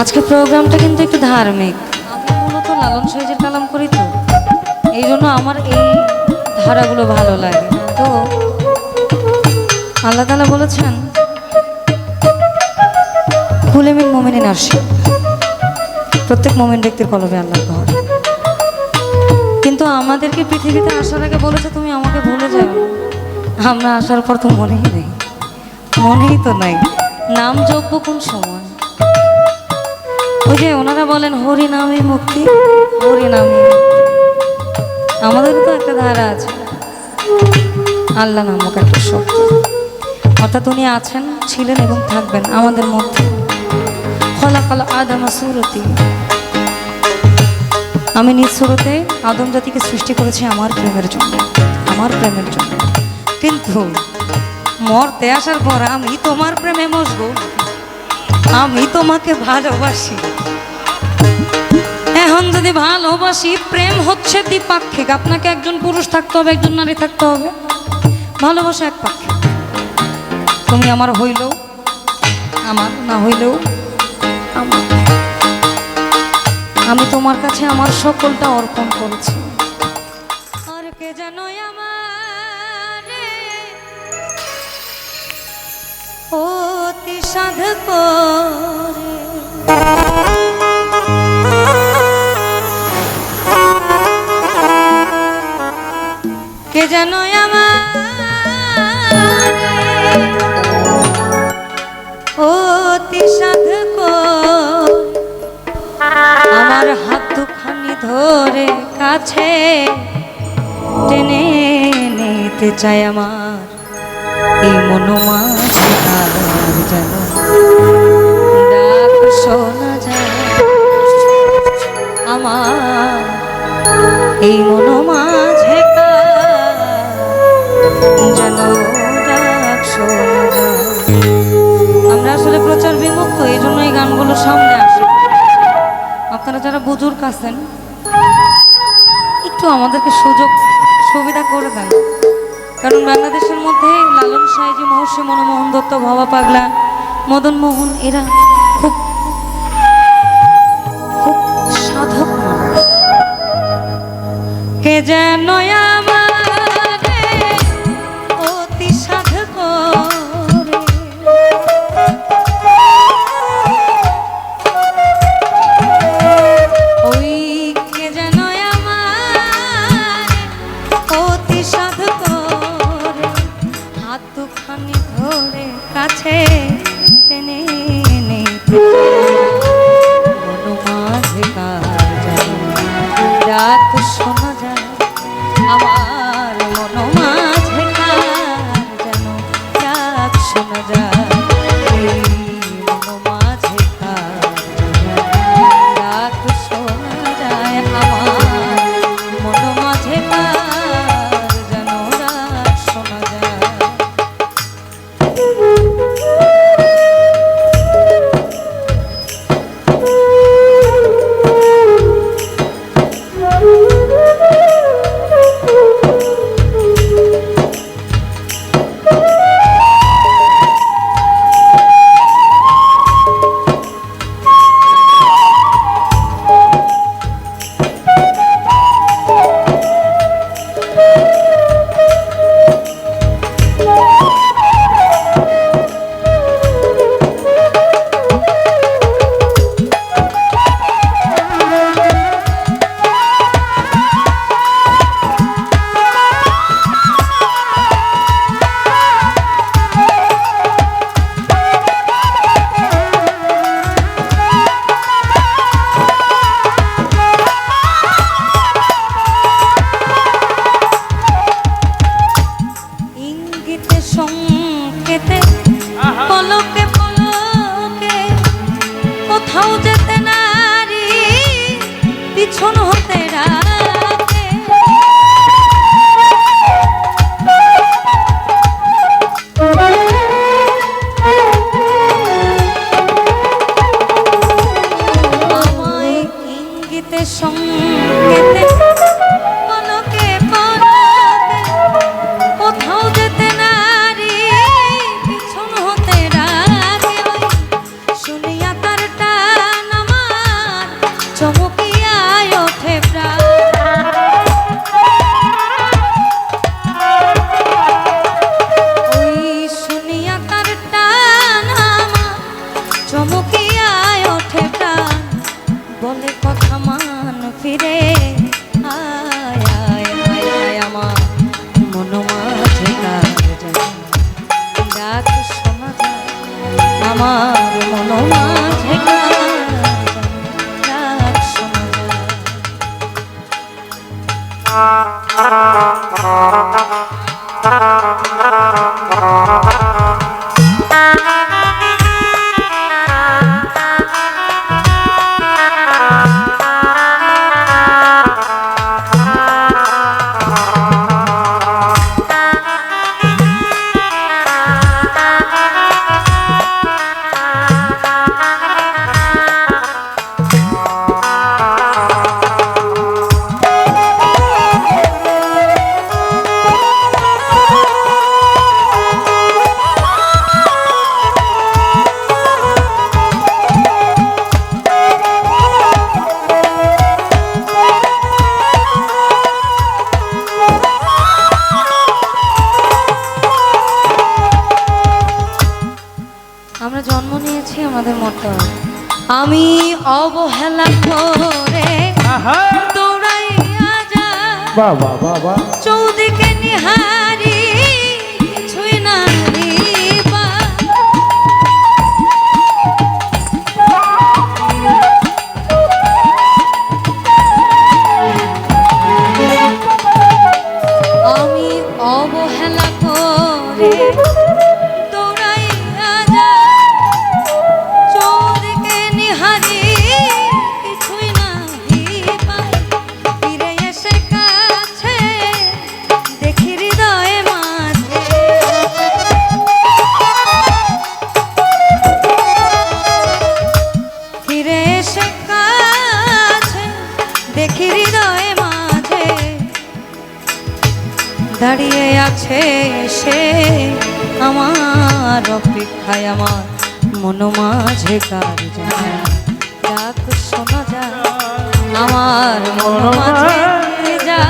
আজকে প্রোগ্রামটা কিন্তু একটু ধার্মিক। আমি মূলত লালন সাইজের কালাম করি তো। এই জন্য আমার এই ধারাগুলো ভালো লাগে। তো আল্লাহ তালা বলেছেন কুলেমিন মোমিনী নার্সিং প্রত্যেক মোমেন ব্যক্তির কলবে আল্লাহ ঘর। কিন্তু আমাদেরকে পৃথিবীতে আসার আগে বলেছে, তুমি আমাকে ভুলে যাও। আমরা আসার পর তো মনেই নেই। মনেই তো নাই। নাম যোগ্য কোন সময়? ওই যে ওনারা বলেন, হরি নামে মুক্তি, হরি নামে আমাদেরও তো একটা ধারা আছে। আল্লাহ নামক একটা শক্তি। অর্থাৎ উনি আছেন, ছিলেন এবং থাকবেন আমাদের মধ্যে। ফলাফল আদামা সুরতি। আমি নিজ সুরতে আদম জাতিকে সৃষ্টি করেছি আমার প্রেমের জন্য, আমার প্রেমের জন্য। কিন্তু মরতে আসার পর আমি তোমার প্রেমে মসবো আমি তোমাকে ভালোবাসি। এখন যদি ভালোবাসি, প্রেম হচ্ছে দ্বিপাক্ষিক। আপনাকে একজন পুরুষ থাকতে হবে, একজন নারী থাকতে হবে। ভালোবাসা এক পাক্ষিক। তুমি আমার হইলেও, আমার না হইলেও আমি তোমার কাছে আমার সকলটা অর্পণ করেছি। আর কে আমার অতি সাধ যেন আমার। অতি সাধ আমার হাত দুখানি ধরে কাছে টেনে নিতে চাই আমার। এই মনোমা যেন ডাক শোনা যায়। আমার এই মনোমাঝে আমরা আসলে প্রচার বিমুক্ত এই জন্য এই গানগুলো সামনে আসে। আপনারা যারা বুজুর্গ আছেন, একটু আমাদেরকে সুযোগ, সুবিধা করে দেন। কারণ বাংলাদেশের মধ্যে লালন সাহেজি, মহর্ষি মনমোহন দত্ত, ভবা পাগলা, মদন মোহন, এরা খুব খুব সাধক। কে যেন কোথাও যেতে নারী পিছন হতে রাখে Thank you. আমি অবহেলা করে দৌড়াইয়া যা বাবা বাবা চৌদিকে নিহা দেখায় আমার মন মাঝে কার শোনা যায় আমার মন মাঝে যা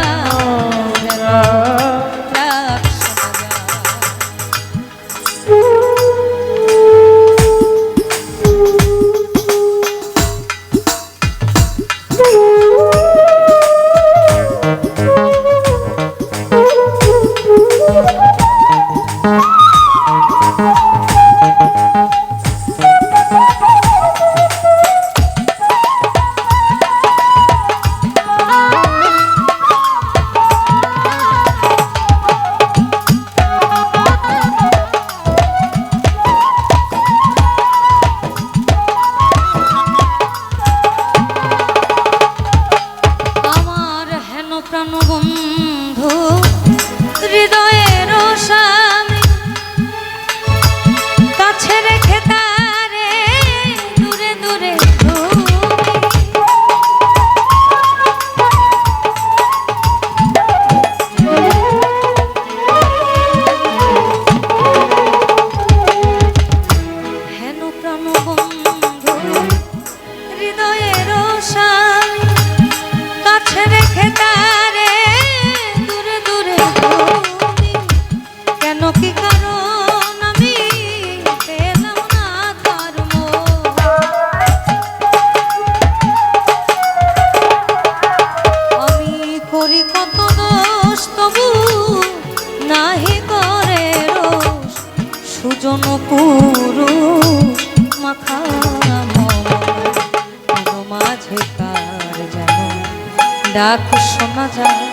ডাক শোনা যায়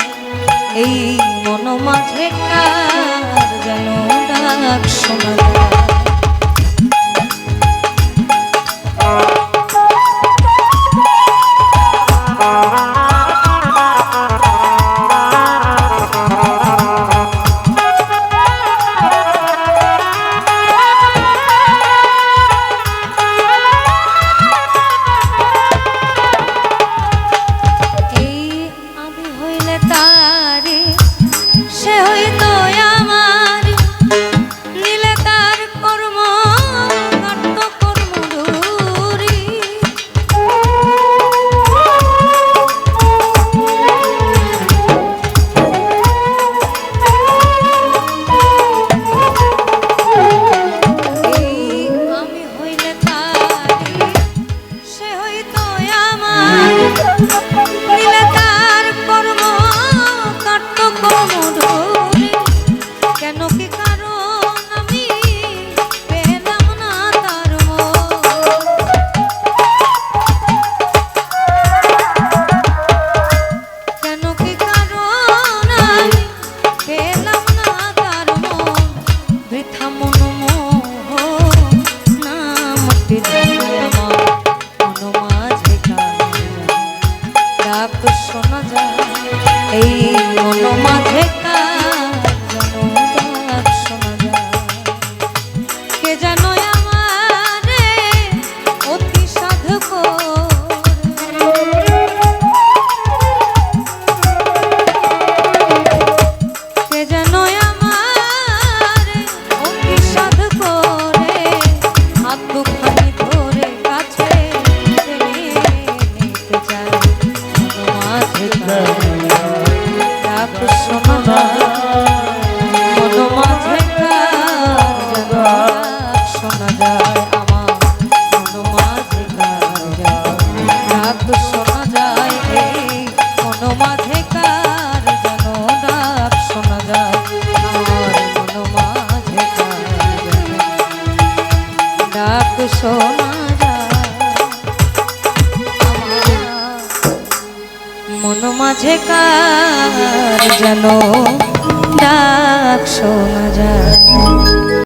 এই মন মাঝে কার যেন ডাক শোনা যায়। তো শোনা যায়। এই মন মাঝে